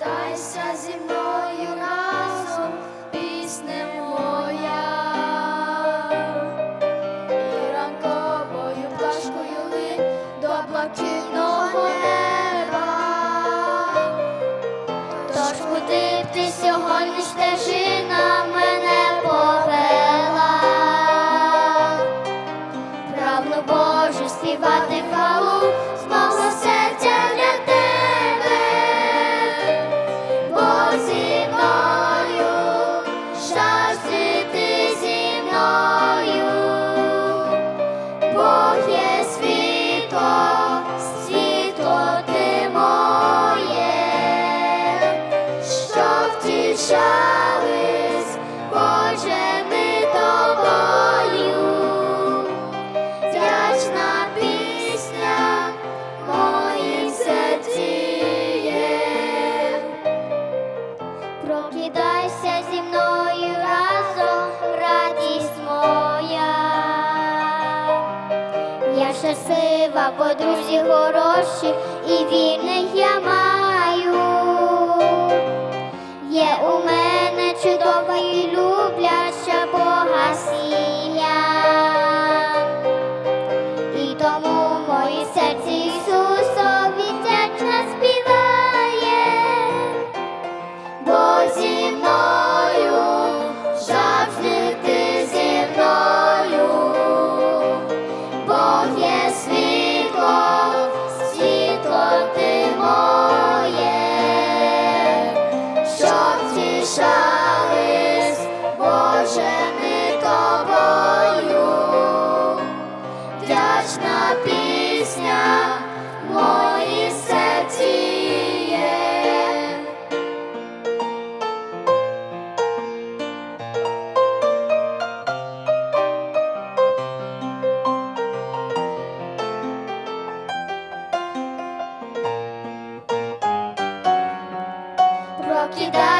Вітайся зі мною разом, пісня моя, і ранковою пташкою линь до блакитного shine. щаслива, бо друзі хороші і війни. пишались, Боже, ми тобою, вдячна пісня мої серці. Rocky Dad.